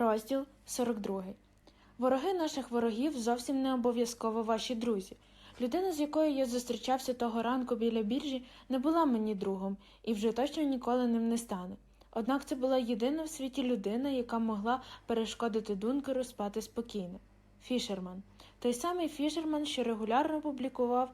Розділ 42. Вороги наших ворогів зовсім не обов'язково ваші друзі. Людина, з якою я зустрічався того ранку біля біржі, не була мені другом і вже точно ніколи ним не стане. Однак це була єдина в світі людина, яка могла перешкодити Дункеру спати спокійно. Фішерман. Той самий Фішерман, що регулярно публікував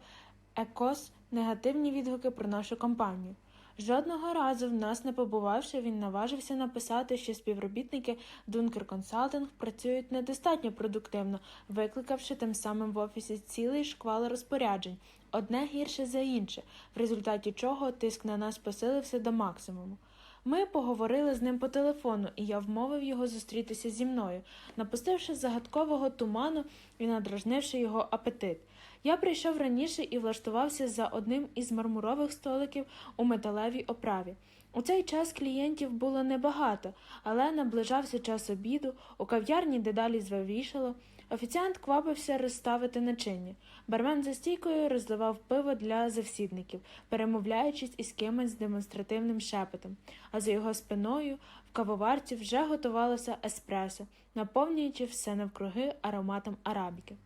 Екос негативні відгуки про нашу компанію. Жодного разу в нас не побувавши, він наважився написати, що співробітники Dunker Consulting працюють недостатньо продуктивно, викликавши тим самим в офісі цілий шквал розпоряджень, одне гірше за інше, в результаті чого тиск на нас посилився до максимуму. Ми поговорили з ним по телефону, і я вмовив його зустрітися зі мною, напустивши загадкового туману і надражнивши його апетит. Я прийшов раніше і влаштувався за одним із мармурових столиків у металевій оправі. У цей час клієнтів було небагато, але наближався час обіду, у кав'ярні дедалі звавішало. Офіціант квапився розставити начиння. Бармен за стійкою розливав пиво для завсідників, перемовляючись із кимось демонстративним шепотом, а за його спиною в кавоварці вже готувалося еспресо, наповнюючи все навкруги ароматом арабіки.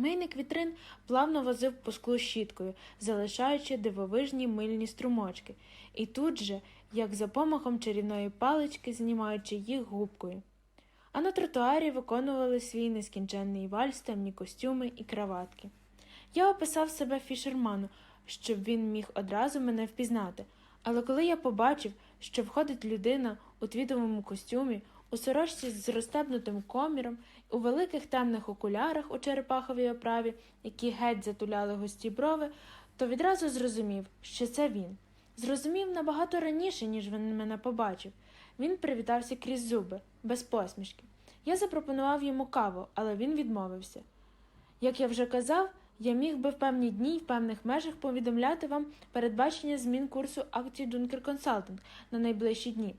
Мийник вітрин плавно возив по склу щіткою, залишаючи дивовижні мильні струмочки, і тут же, як за помахом чарівної палички, знімаючи їх губкою. А на тротуарі виконували свій нескінченний вальс темні костюми і краватки. Я описав себе фішерману, щоб він міг одразу мене впізнати, але коли я побачив, що входить людина у твідовому костюмі, у сорочці з розстебнутим коміром, у великих темних окулярах у черепаховій оправі, які геть затуляли густі брови, то відразу зрозумів, що це він. Зрозумів набагато раніше, ніж він мене побачив. Він привітався крізь зуби, без посмішки. Я запропонував йому каву, але він відмовився. Як я вже казав, я міг би в певні дні і в певних межах повідомляти вам передбачення змін курсу акцій Dunker Consulting на найближчі дні.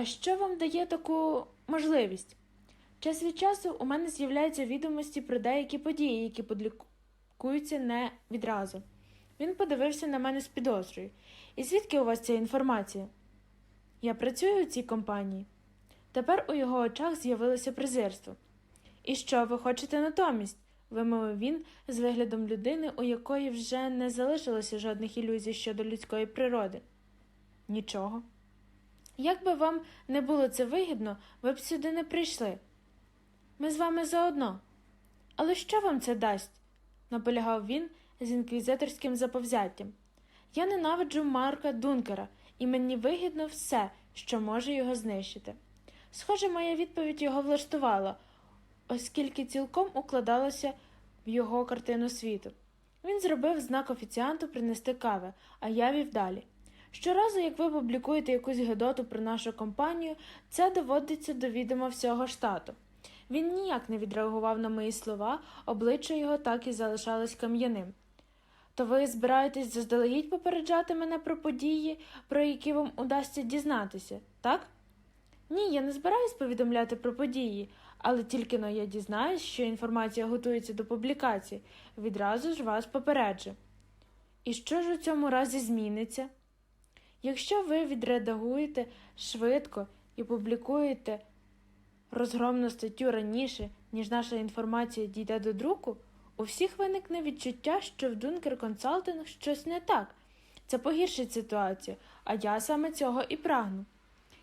А що вам дає таку можливість? Час від часу у мене з'являються відомості про деякі події, які публікуються не відразу. Він подивився на мене з підозрою. І звідки у вас ця інформація? Я працюю у цій компанії. Тепер у його очах з'явилося презирство. І що ви хочете натомість? вимовив він з виглядом людини, у якої вже не залишилося жодних ілюзій щодо людської природи. Нічого. Як би вам не було це вигідно, ви б сюди не прийшли. Ми з вами заодно. Але що вам це дасть? наполягав він з інквізиторським заповзяттям. Я ненавиджу Марка Дункера, і мені вигідно все, що може його знищити. Схоже, моя відповідь його влаштувала, оскільки цілком укладалася в його картину світу. Він зробив знак офіціанту принести кави, а я вів далі. Щоразу, як ви публікуєте якусь гедоту про нашу компанію, це доводиться до відома всього штату. Він ніяк не відреагував на мої слова, обличчя його так і залишалось кам'яним. То ви збираєтесь заздалегідь попереджати мене про події, про які вам удасться дізнатися, так? Ні, я не збираюсь повідомляти про події, але тільки но я дізнаюсь, що інформація готується до публікації, відразу ж вас попереджу. І що ж у цьому разі зміниться? Якщо ви відредагуєте швидко і публікуєте розгромну статтю раніше, ніж наша інформація дійде до друку, у всіх виникне відчуття, що в Dunker Consulting щось не так. Це погіршить ситуацію, а я саме цього і прагну.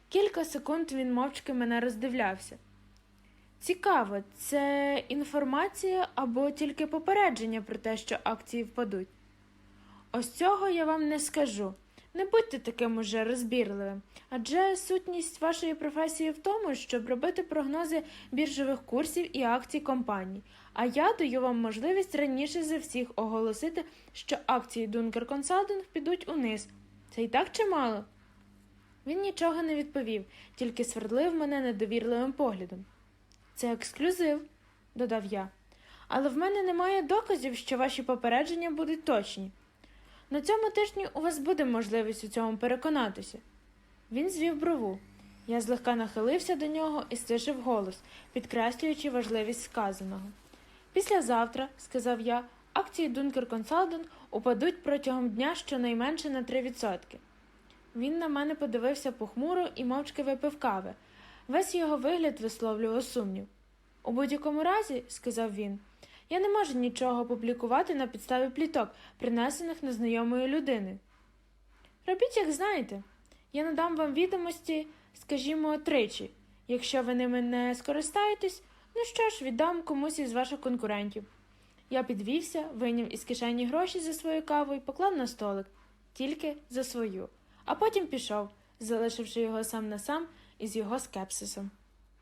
Кілька секунд він мовчки мене роздивлявся. Цікаво, це інформація або тільки попередження про те, що акції впадуть? Ось цього я вам не скажу. Не будьте таким уже розбірливим, адже сутність вашої професії в тому, щоб робити прогнози біржових курсів і акцій компаній, а я даю вам можливість раніше за всіх оголосити, що акції Dunker Consulting підуть униз. Це і так чимало? Він нічого не відповів, тільки свердлив мене недовірливим поглядом. Це ексклюзив, додав я. Але в мене немає доказів, що ваші попередження будуть точні. На цьому тижні у вас буде можливість у цьому переконатися. Він звів брову. Я злегка нахилився до нього і стишив голос, підкреслюючи важливість сказаного. Післязавтра, сказав я, акції Dunker Consulting упадуть протягом дня щонайменше на 3%. Він на мене подивився похмуро і мовчки випив кави. Весь його вигляд висловлював сумнів. У будь-якому разі, сказав він, я не можу нічого публікувати на підставі пліток, принесених незнайомою людиною. Робіть, як знаєте. Я надам вам відомості, скажімо, тричі. Якщо ви ними не скористаєтесь, ну що ж, віддам комусь із ваших конкурентів. Я підвівся, вийняв із кишені гроші за свою каву і поклав на столик, тільки за свою, а потім пішов, залишивши його сам на сам із його скепсисом.